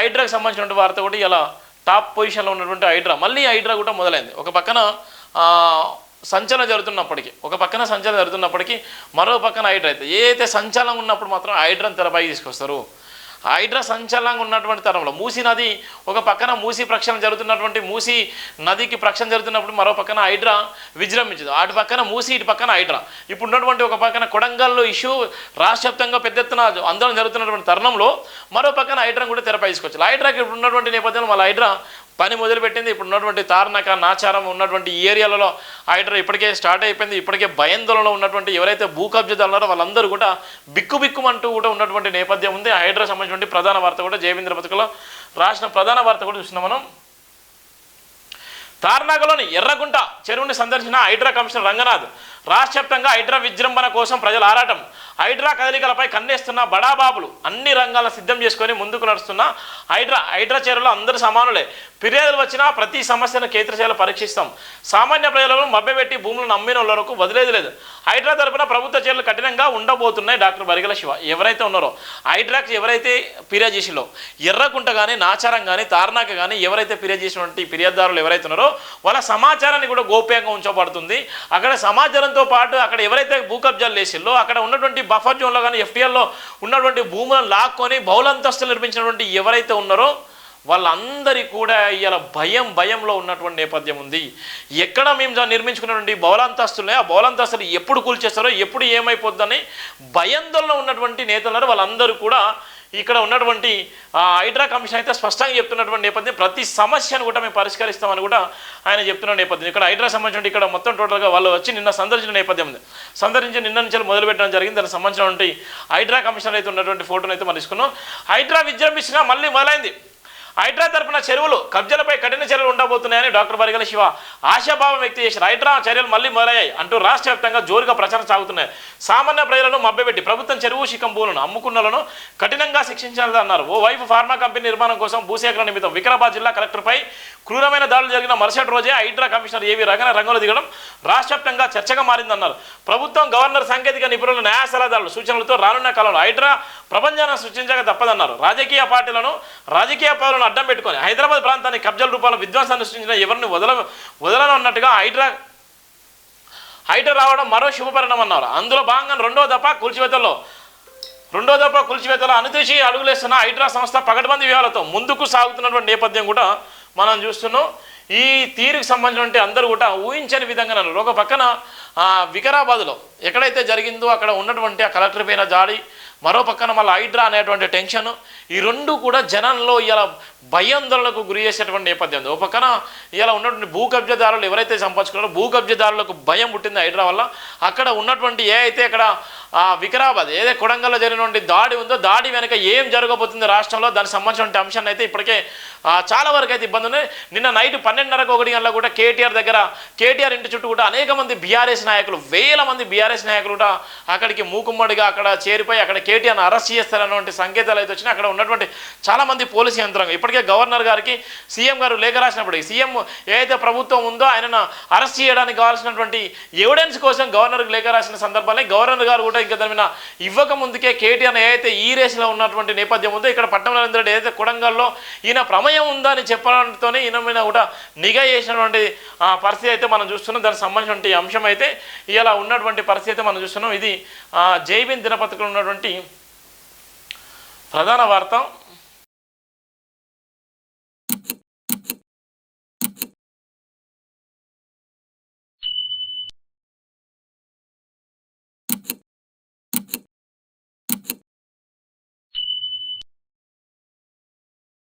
హైడ్రాకి సంబంధించినటువంటి వార్త కూడా ఇలా టాప్ పొజిషన్లో ఉన్నటువంటి హైడ్రా. మళ్ళీ హైడ్రా కూడా మొదలైంది. ఒక పక్కన సంచలనం జరుగుతున్నప్పటికీ ఒక పక్కన సంచలనం జరుగుతున్నప్పటికీ మరో పక్కన హైడ్రా అయితే. ఏదైతే సంచలనం ఉన్నప్పుడు మాత్రం హైడ్రాని తెరపైకి తీసుకొస్తారు. హైడ్రా సంచలనంగా ఉన్నటువంటి తరంలో. మూసీ నది ఒక పక్కన మూసీ ప్రక్షణ జరుగుతున్నటువంటి మూసీ నదికి ప్రక్షణ జరుగుతున్నప్పుడు మరో పక్కన హైడ్రా విజృంభించదు. అటు పక్కన మూసీ ఇటు పక్కన హైడ్రా. ఇప్పుడు ఉన్నటువంటి ఒక పక్కన కొడంగల్లో ఇష్యూ రాష్ట్ర పెద్ద ఎత్తున ఆందోళన జరుగుతున్నటువంటి తరుణంలో మరో పక్కన హైడ్రాను కూడా తెరపై తీసుకొచ్చారు. హైడ్రాకి ఇప్పుడు ఉన్నటువంటి నేపథ్యంలో మళ్ళీ హైడ్రా పని మొదలుపెట్టింది. ఇప్పుడు ఉన్నటువంటి తార్నక నాచారం ఉన్నటువంటి ఏరియాలలో హైడ్రా ఇప్పటికే స్టార్ట్ అయిపోయింది. ఇప్పటికే భయాందోళనలో ఉన్నటువంటి ఎవరైతే భూ ఉన్నారో వాళ్ళందరూ కూడా బిక్కుబిక్కుమంటూ కూడా ఉన్నటువంటి నేపథ్యం ఉంది. ఆ హైడ్రా సంబంధించినటువంటి ప్రధాన వార్త కూడా జయవీంద్ర పథకంలో రాసిన ప్రధాన వార్త కూడా చూస్తున్నాం మనం. తార్నాకలోని ఎర్రగుంట చెరువుని సందర్శించిన హైడ్రా కమిషనర్ రంగనాథ్ రాష్ట్ర వ్యాప్తంగా హైడ్రా విజృంభణ కోసం ప్రజల ఆరాటం హైడ్రా కదలికలపై కన్నేస్తున్న బడాబాబులు అన్ని రంగాలను సిద్ధం చేసుకొని ముందుకు నడుస్తున్న హైడ్రా హైడ్రా చెరువులో అందరూ సమానులే. ఫిర్యాదులు వచ్చినా ప్రతి సమస్యను కేంద్రశాల పరీక్షిస్తాం. సామాన్య ప్రజలను మభ్యపెట్టి భూములను అమ్మిన వరకు వదిలేదు లేదు. హైడ్రా తరపున ప్రభుత్వ చర్యలు కఠినంగా ఉండబోతున్నాయి డాక్టర్ బరిగల శివ. ఎవరైతే ఉన్నారో హైడ్రాకి ఎవరైతే ఫిర్యాదు చేసిలో ఎర్రకుంట కానీ నాచారం కానీ తార్నాక కానీ ఎవరైతే ఫిర్యాదు చేసినటువంటి ఫిర్యాదుదారులు ఎవరైతే ఉన్నారో వాళ్ళ సమాచారాన్ని కూడా గోప్యంగా ఉంచబడుతుంది. అక్కడ సమాచారంతో పాటు అక్కడ ఎవరైతే భూ కబ్జాలు చేసిల్లో అక్కడ ఉన్నటువంటి బఫర్ జోన్లో కానీ ఎఫ్టీఎల్లో ఉన్నటువంటి భూములను లాక్కొని బహుళంతస్తులు నిర్మించినటువంటి ఎవరైతే ఉన్నారో వాళ్ళందరి కూడా ఇలా భయం భయంలో ఉన్నటువంటి నేపథ్యం ఉంది. ఎక్కడ మేము నిర్మించుకున్నటువంటి బౌలాంతస్తులే ఆ బౌలాంతస్తులు ఎప్పుడు కూల్చేస్తారో ఎప్పుడు ఏమైపోద్దని భయాందోళన ఉన్నటువంటి నేతలు వాళ్ళందరూ కూడా ఇక్కడ ఉన్నటువంటి హైడ్రా కమిషన్ అయితే స్పష్టంగా చెప్తున్నటువంటి నేపథ్యం ప్రతి సమస్యను కూడా మేము పరిష్కరిస్తామని కూడా ఆయన చెప్తున్న నేపథ్యం. ఇక్కడ హైడ్రా సంబంధించిన ఇక్కడ మొత్తం టోటల్గా వాళ్ళు వచ్చి నిన్న సందర్శించిన నేపథ్యం ఉంది. సందర్శించి నిన్న నుంచి మొదలు పెట్టడం జరిగింది. దానికి సంబంధించినటువంటి హైడ్రా కమిషనర్ అయితే ఉన్నటువంటి ఫోటోను అయితే మనం తీసుకున్నాం. హైడ్రా విజృంభించినా మళ్ళీ మొదలైంది. హైడ్రా తరపున చెరువులు కబ్జాలపై కఠిన చర్యలు ఉండబోతున్నాయని డాక్టర్ బరిగల శివ ఆశాభావం వ్యక్తం చేసిన హైడ్రా చర్యలు మళ్ళీ మొదలయ్యాయి అంటూ రాష్ట్ర వ్యాప్తంగా జోరుగా ప్రచారం సాగుతున్నాయి. సామాన్య ప్రజలను మభ్యపెట్టి ప్రభుత్వం చెరువు శిఖం భూములను అమ్ముకున్నలను కఠినంగా శిక్షించాలని అన్నారు ఓ వైపు ఫార్మా కంపెనీ నిర్మాణం కోసం భూసేకరణ నిమిత్తం వికారాబాద్ జిల్లా కలెక్టర్పై క్రూరమైన దాడులు జరిగిన మరుసటి రోజే హైడ్రా కమిషనర్ ఏవి రగన రంగంలో దిగడం రాష్ట్ర వ్యాప్తంగా చర్చగా మారిందన్నారు. ప్రభుత్వం గవర్నర్ సాంకేతిక నిపుణులు న్యాయ సలహాదారులు సూచనలతో రానున్న కాలంలో హైడ్రా ప్రపంచాన్ని సృష్టించక తప్పదన్నారు. రాజకీయ పార్టీలను రాజకీయ పౌరులను అడ్డం పెట్టుకొని హైదరాబాద్ ప్రాంతాన్ని కబ్జాల రూపంలో విధ్వంసాన్ని సృష్టించిన ఎవరిని వదల వదలనన్నట్టుగా హైడ్రా హైడ్రా రావడం మరో శుభపరిణామం అన్నారు. అందులో భాగంగా రెండో దఫ కూల్చివేతల్లో రెండో దఫ కూల్చివేతలో అనుదేశి అడుగులేస్తున్న హైడ్రా సంస్థ పగడ్బందీ వ్యూహాలతో ముందుకు సాగుతున్నటువంటి నేపథ్యం కూడా మనం చూస్తున్నాం. ఈ తీరుకు సంబంధించినటువంటి అందరూ కూడా ఊహించని విధంగా నన్ను ఒక పక్కన ఆ, వికారాబాద్లో ఎక్కడైతే జరిగిందో అక్కడ ఉన్నటువంటి ఆ కలెక్టర్ పైన జాడి మరో పక్కన మళ్ళీ హైడ్రా అనేటువంటి టెన్షన్ ఈ రెండు కూడా జనంలో ఇలా భయాందోళనకు గురి చేసేటువంటి నేపథ్యం ఉంది. ఓ పక్కన ఇలా ఉన్నటువంటి భూ కబ్జాదారులు ఎవరైతే సంపాదించుకున్నారో భూ కబ్జాదారులకు భయం పుట్టింది హైడ్రా వల్ల. అక్కడ ఉన్నటువంటి ఏ అయితే అక్కడ వికరాబాద్ వికారాబాద్ ఏదైతే కొడంగల్లో జరిగినటువంటి దాడి ఉందో దాడి వెనక ఏం జరగబోతుంది రాష్ట్రంలో? దానికి సంబంధించిన అంశాన్ని అయితే ఇప్పటికే చాలా వరకు అయితే ఇబ్బంది ఉన్నాయి నిన్న నైట్ పన్నెండున్నరకు ఒకటి గంటల కూడా కేటీఆర్ దగ్గర కేటీఆర్ ఇంటి చుట్టూ కూడా అనేక మంది బీఆర్ఎస్ నాయకులు వేల మంది బీఆర్ఎస్ నాయకులు కూడా అక్కడికి మూకుమ్మడిగా అక్కడ చేరిపోయి అక్కడ కేటీఆర్ని అరెస్ట్ చేస్తారన్నటువంటి సంకేతాలు అయితే వచ్చినాయి. అక్కడ ఉన్నటువంటి చాలా మంది పోలీసు యంత్రాంగం ఇప్పటికే గవర్నర్ గారికి సీఎం గారు లేఖ రాసినప్పటికీ సీఎం ఏదైతే ప్రభుత్వం ఉందో ఆయనను అరెస్ట్ చేయడానికి కావాల్సినటువంటి ఎవిడెన్స్ కోసం గవర్నర్కి లేఖ రాసిన సందర్భాన్ని గవర్నర్ గారు కూడా ఇంకా దాని మీద ఇవ్వక ముందుకే కేటీఆర్ ఏదైతే ఈ రేసులో ఉన్నటువంటి నేపథ్యం ఉందో ఇక్కడ పట్టణ నరేంద్ర రెడ్డి ఏదైతే కొడంగల్లో ఈయన ప్రమేయం ఉందని చెప్పడంతోనే ఈయన మీద కూడా నిఘా చేసినటువంటి పరిస్థితి అయితే మనం చూస్తున్నాం. దానికి సంబంధించినటువంటి అంశం అయితే ఇలా ఉన్నటువంటి పరిస్థితి అయితే మనం చూస్తున్నాం. ఇది ఆ, దినపత్రికలో ఉన్నటువంటి ప్రధాన వార్త.